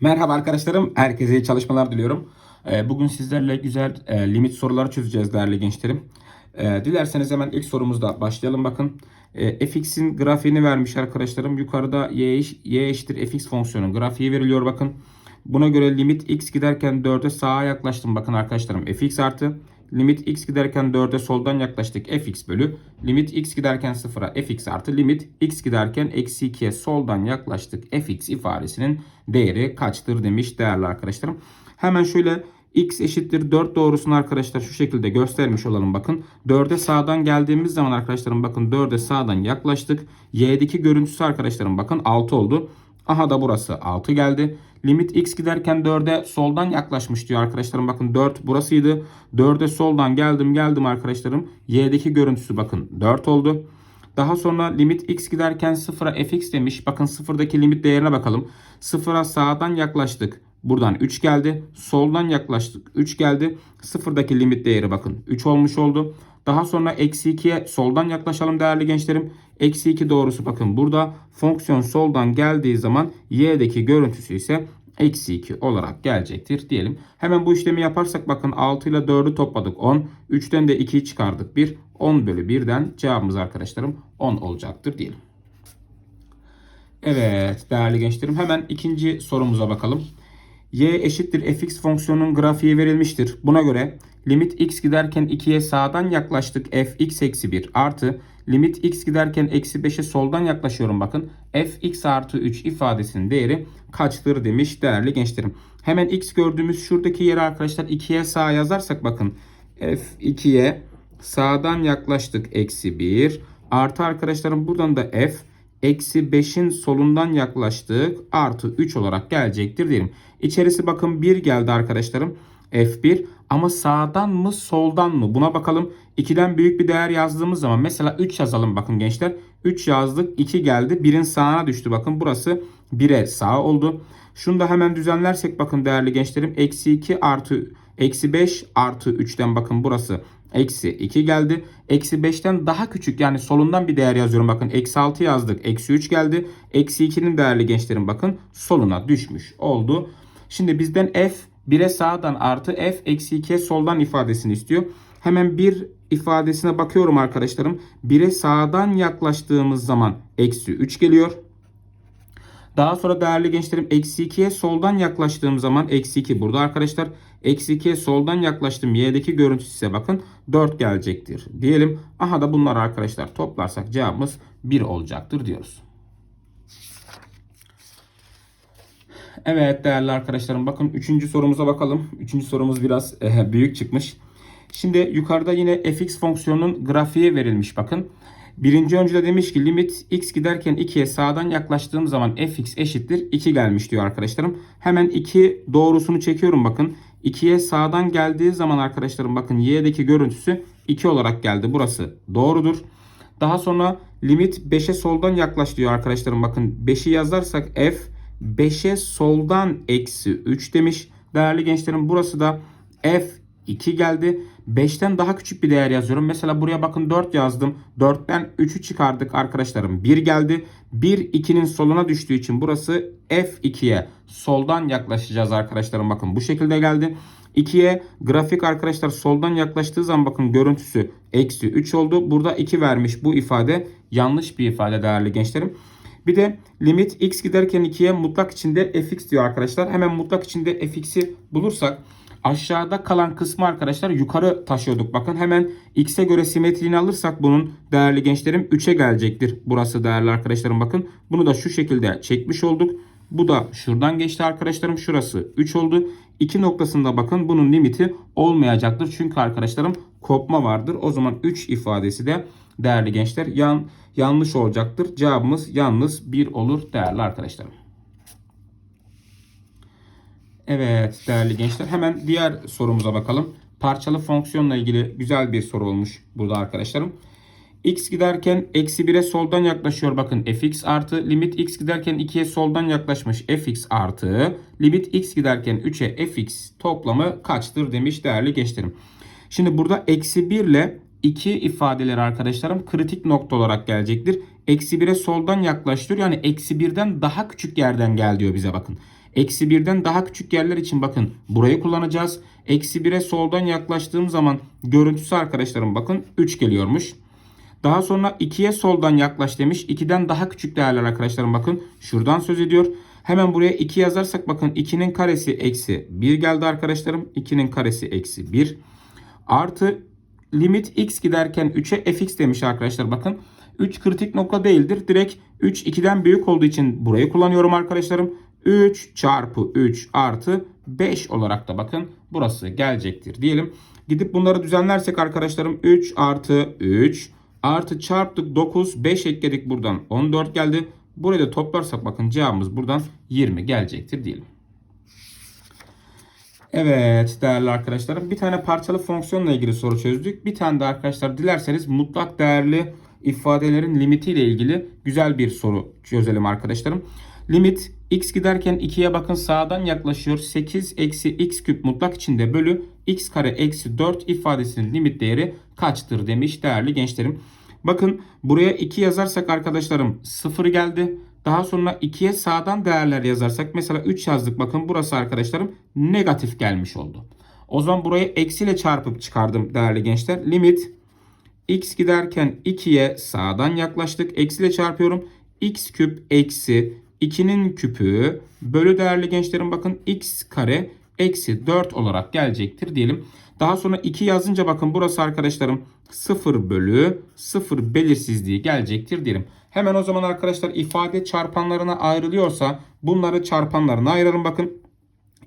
Merhaba arkadaşlarım, herkese iyi çalışmalar diliyorum. Ee, Bugün sizlerle güzel e, limit soruları çözeceğiz değerli gençlerim. Ee, Dilerseniz hemen ilk sorumuzda başlayalım bakın. Ee, fx'in grafiğini vermiş arkadaşlarım. Yukarıda y, eş- y eşittir fx fonksiyonun grafiği veriliyor bakın. Buna göre limit x giderken 4'e sağa yaklaştım bakın arkadaşlarım. fx artı limit x giderken 4'e soldan yaklaştık fx bölü. Limit x giderken 0'a fx artı limit x giderken eksi 2'ye soldan yaklaştık fx ifadesinin değeri kaçtır demiş değerli arkadaşlarım. Hemen şöyle x eşittir 4 doğrusunu arkadaşlar şu şekilde göstermiş olalım bakın. 4'e sağdan geldiğimiz zaman arkadaşlarım bakın 4'e sağdan yaklaştık. Y'deki görüntüsü arkadaşlarım bakın 6 oldu. Aha da burası 6 geldi. Limit x giderken 4'e soldan yaklaşmış diyor arkadaşlarım. Bakın 4 burasıydı. 4'e soldan geldim geldim arkadaşlarım. Y'deki görüntüsü bakın 4 oldu. Daha sonra limit x giderken 0'a fx demiş. Bakın 0'daki limit değerine bakalım. 0'a sağdan yaklaştık. Buradan 3 geldi. Soldan yaklaştık. 3 geldi. 0'daki limit değeri bakın 3 olmuş oldu. Daha sonra eksi 2'ye soldan yaklaşalım değerli gençlerim. Eksi 2 doğrusu bakın burada. Fonksiyon soldan geldiği zaman y'deki görüntüsü ise eksi 2 olarak gelecektir diyelim. Hemen bu işlemi yaparsak bakın 6 ile 4'ü topladık 10. 3'ten de 2'yi çıkardık 1. 10 bölü 1'den cevabımız arkadaşlarım 10 olacaktır diyelim. Evet değerli gençlerim hemen ikinci sorumuza bakalım. y eşittir fx fonksiyonunun grafiği verilmiştir. Buna göre limit x giderken 2'ye sağdan yaklaştık fx eksi 1 artı limit x giderken eksi 5'e soldan yaklaşıyorum bakın. fx artı 3 ifadesinin değeri kaçtır demiş değerli gençlerim. Hemen x gördüğümüz şuradaki yere arkadaşlar 2'ye sağ yazarsak bakın f2'ye sağdan yaklaştık eksi 1 artı arkadaşlarım buradan da f eksi 5'in solundan yaklaştık artı 3 olarak gelecektir diyelim. İçerisi bakın 1 geldi arkadaşlarım. F1 ama sağdan mı soldan mı buna bakalım. 2'den büyük bir değer yazdığımız zaman mesela 3 yazalım bakın gençler. 3 yazdık 2 geldi 1'in sağına düştü bakın burası 1'e sağ oldu. Şunu da hemen düzenlersek bakın değerli gençlerim. Eksi 2 artı eksi 5 artı 3'ten bakın burası Eksi 2 geldi. Eksi 5'ten daha küçük yani solundan bir değer yazıyorum. Bakın eksi 6 yazdık. Eksi 3 geldi. Eksi 2'nin değerli gençlerim bakın soluna düşmüş oldu. Şimdi bizden f 1'e sağdan artı f eksi 2'ye soldan ifadesini istiyor. Hemen bir ifadesine bakıyorum arkadaşlarım. 1'e sağdan yaklaştığımız zaman eksi 3 geliyor. Daha sonra değerli gençlerim eksi 2'ye soldan yaklaştığım zaman eksi 2 burada arkadaşlar. Eksi 2'ye soldan yaklaştım. Y'deki görüntüsü ise bakın 4 gelecektir. Diyelim. Aha da bunlar arkadaşlar toplarsak cevabımız 1 olacaktır diyoruz. Evet değerli arkadaşlarım bakın 3. sorumuza bakalım. 3. sorumuz biraz eh, büyük çıkmış. Şimdi yukarıda yine fx fonksiyonunun grafiği verilmiş bakın. Birinci öncüde demiş ki limit x giderken 2'ye sağdan yaklaştığım zaman fx eşittir 2 gelmiş diyor arkadaşlarım. Hemen 2 doğrusunu çekiyorum bakın. 2'ye sağdan geldiği zaman arkadaşlarım bakın y'deki görüntüsü 2 olarak geldi. Burası doğrudur. Daha sonra limit 5'e soldan yaklaş diyor arkadaşlarım. Bakın 5'i yazarsak f 5'e soldan eksi 3 demiş. Değerli gençlerim burası da f 2 geldi. 5'ten daha küçük bir değer yazıyorum. Mesela buraya bakın 4 yazdım. 4'ten 3'ü çıkardık arkadaşlarım. 1 geldi. 1 2'nin soluna düştüğü için burası F2'ye soldan yaklaşacağız arkadaşlarım. Bakın bu şekilde geldi. 2'ye grafik arkadaşlar soldan yaklaştığı zaman bakın görüntüsü eksi 3 oldu. Burada 2 vermiş bu ifade yanlış bir ifade değerli gençlerim. Bir de limit x giderken 2'ye mutlak içinde fx diyor arkadaşlar. Hemen mutlak içinde fx'i bulursak aşağıda kalan kısmı arkadaşlar yukarı taşıyorduk. Bakın hemen x'e göre simetriğini alırsak bunun değerli gençlerim 3'e gelecektir. Burası değerli arkadaşlarım bakın. Bunu da şu şekilde çekmiş olduk. Bu da şuradan geçti arkadaşlarım. Şurası 3 oldu. 2 noktasında bakın bunun limiti olmayacaktır. Çünkü arkadaşlarım kopma vardır. O zaman 3 ifadesi de değerli gençler yan, yanlış olacaktır. Cevabımız yalnız 1 olur değerli arkadaşlarım. Evet değerli gençler hemen diğer sorumuza bakalım. Parçalı fonksiyonla ilgili güzel bir soru olmuş burada arkadaşlarım. x giderken eksi 1'e soldan yaklaşıyor bakın fx artı limit x giderken 2'ye soldan yaklaşmış fx artı limit x giderken 3'e fx toplamı kaçtır demiş değerli gençlerim. Şimdi burada eksi 1 ile 2 ifadeleri arkadaşlarım kritik nokta olarak gelecektir. Eksi 1'e soldan yaklaştır yani eksi 1'den daha küçük yerden gel diyor bize bakın. Eksi 1'den daha küçük yerler için bakın burayı kullanacağız. Eksi 1'e soldan yaklaştığım zaman görüntüsü arkadaşlarım bakın 3 geliyormuş. Daha sonra 2'ye soldan yaklaş demiş. 2'den daha küçük değerler arkadaşlarım bakın. Şuradan söz ediyor. Hemen buraya 2 yazarsak bakın 2'nin karesi eksi 1 geldi arkadaşlarım. 2'nin karesi eksi 1. Artı limit x giderken 3'e fx demiş arkadaşlar bakın. 3 kritik nokta değildir. Direkt 3 2'den büyük olduğu için burayı kullanıyorum arkadaşlarım. 3 çarpı 3 artı 5 olarak da bakın burası gelecektir diyelim. Gidip bunları düzenlersek arkadaşlarım 3 artı 3 artı çarptık 9 5 ekledik buradan 14 geldi. Burayı da toplarsak bakın cevabımız buradan 20 gelecektir diyelim. Evet değerli arkadaşlarım bir tane parçalı fonksiyonla ilgili soru çözdük. Bir tane de arkadaşlar dilerseniz mutlak değerli ifadelerin limiti ile ilgili güzel bir soru çözelim arkadaşlarım. Limit x giderken 2'ye bakın sağdan yaklaşıyor. 8 eksi x küp mutlak içinde bölü x kare eksi 4 ifadesinin limit değeri kaçtır demiş değerli gençlerim. Bakın buraya 2 yazarsak arkadaşlarım 0 geldi. Daha sonra 2'ye sağdan değerler yazarsak mesela 3 yazdık. Bakın burası arkadaşlarım negatif gelmiş oldu. O zaman burayı eksiyle çarpıp çıkardım değerli gençler. Limit x giderken 2'ye sağdan yaklaştık. Eksiyle çarpıyorum. x küp eksi 2'nin küpü bölü değerli gençlerim bakın x kare eksi 4 olarak gelecektir diyelim. Daha sonra 2 yazınca bakın burası arkadaşlarım 0 bölü 0 belirsizliği gelecektir diyelim. Hemen o zaman arkadaşlar ifade çarpanlarına ayrılıyorsa bunları çarpanlarına ayıralım bakın.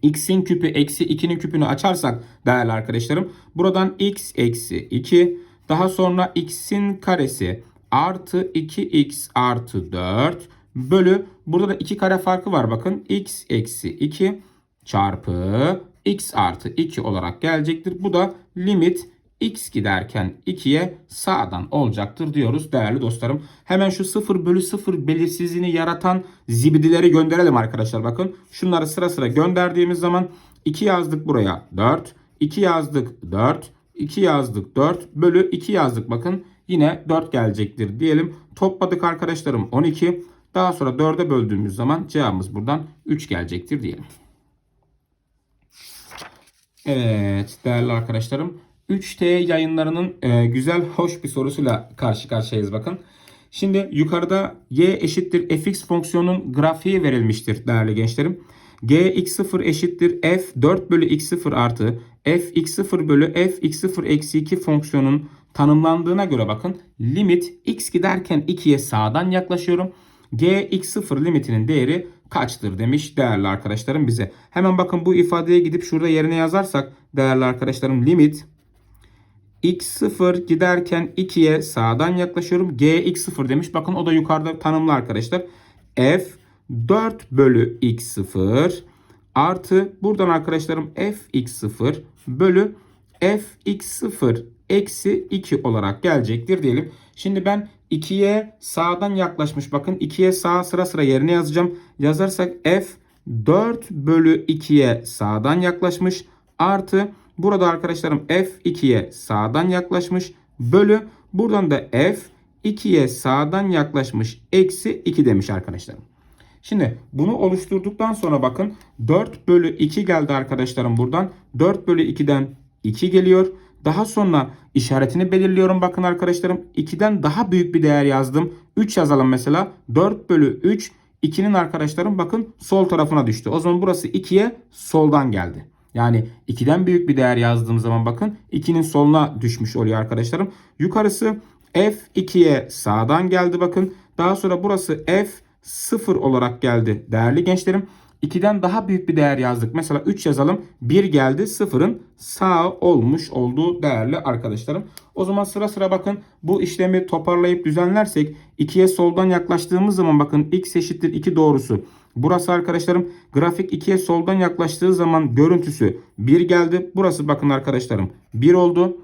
x'in küpü eksi 2'nin küpünü açarsak değerli arkadaşlarım buradan x eksi 2 daha sonra x'in karesi artı 2x artı 4 bölü burada da 2 kare farkı var bakın x eksi 2 çarpı x artı 2 olarak gelecektir. Bu da limit x giderken 2'ye sağdan olacaktır diyoruz değerli dostlarım. Hemen şu 0 bölü 0 belirsizliğini yaratan zibidileri gönderelim arkadaşlar. Bakın şunları sıra sıra gönderdiğimiz zaman 2 yazdık buraya 4. 2 yazdık 4. 2 yazdık 4 bölü 2 yazdık bakın yine 4 gelecektir diyelim. Topladık arkadaşlarım 12. Daha sonra 4'e böldüğümüz zaman cevabımız buradan 3 gelecektir diyelim. Evet değerli arkadaşlarım 3T yayınlarının e, güzel hoş bir sorusuyla karşı karşıyayız bakın. Şimdi yukarıda y eşittir fx fonksiyonun grafiği verilmiştir değerli gençlerim. g x0 eşittir f 4 bölü x0 artı f x0 bölü f x0 eksi 2 fonksiyonun tanımlandığına göre bakın limit x giderken 2'ye sağdan yaklaşıyorum. g x0 limitinin değeri kaçtır demiş değerli arkadaşlarım bize. Hemen bakın bu ifadeye gidip şurada yerine yazarsak değerli arkadaşlarım limit x0 giderken 2'ye sağdan yaklaşıyorum. g x0 demiş. Bakın o da yukarıda tanımlı arkadaşlar. f 4 bölü x0 artı buradan arkadaşlarım f x0 bölü f x0 eksi 2 olarak gelecektir diyelim. Şimdi ben 2'ye sağdan yaklaşmış. Bakın 2'ye sağ sıra sıra yerine yazacağım. Yazarsak f 4 bölü 2'ye sağdan yaklaşmış. Artı burada arkadaşlarım f 2'ye sağdan yaklaşmış. Bölü buradan da f 2'ye sağdan yaklaşmış. Eksi 2 demiş arkadaşlarım. Şimdi bunu oluşturduktan sonra bakın 4 bölü 2 geldi arkadaşlarım buradan. 4 bölü 2'den 2 geliyor. Daha sonra işaretini belirliyorum bakın arkadaşlarım. 2'den daha büyük bir değer yazdım. 3 yazalım mesela. 4 bölü 3 2'nin arkadaşlarım bakın sol tarafına düştü. O zaman burası 2'ye soldan geldi. Yani 2'den büyük bir değer yazdığım zaman bakın 2'nin soluna düşmüş oluyor arkadaşlarım. Yukarısı f 2'ye sağdan geldi bakın. Daha sonra burası f 0 olarak geldi değerli gençlerim. 2'den daha büyük bir değer yazdık. Mesela 3 yazalım. 1 geldi. 0'ın sağ olmuş olduğu değerli arkadaşlarım. O zaman sıra sıra bakın bu işlemi toparlayıp düzenlersek 2'ye soldan yaklaştığımız zaman bakın x eşittir 2 doğrusu. Burası arkadaşlarım grafik 2'ye soldan yaklaştığı zaman görüntüsü 1 geldi. Burası bakın arkadaşlarım 1 oldu.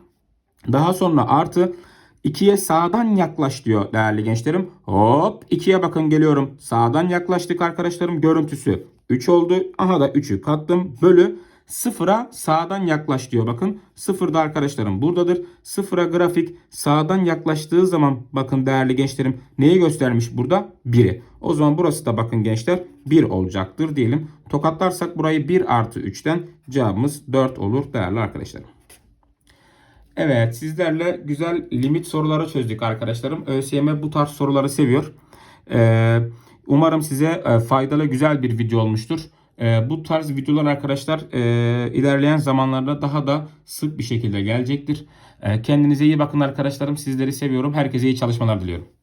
Daha sonra artı 2'ye sağdan yaklaş diyor değerli gençlerim. Hop 2'ye bakın geliyorum. Sağdan yaklaştık arkadaşlarım görüntüsü 3 oldu. Aha da 3'ü kattım. Bölü sıfıra sağdan yaklaş diyor. Bakın sıfırda arkadaşlarım buradadır. Sıfıra grafik sağdan yaklaştığı zaman bakın değerli gençlerim neyi göstermiş burada? 1'i. O zaman burası da bakın gençler 1 olacaktır diyelim. Tokatlarsak burayı 1 artı 3'ten cevabımız 4 olur değerli arkadaşlarım. Evet sizlerle güzel limit soruları çözdük arkadaşlarım. ÖSYM bu tarz soruları seviyor. Ee, umarım size e, faydalı güzel bir video olmuştur. Ee, bu tarz videolar arkadaşlar e, ilerleyen zamanlarda daha da sık bir şekilde gelecektir. Kendinize iyi bakın arkadaşlarım. Sizleri seviyorum. Herkese iyi çalışmalar diliyorum.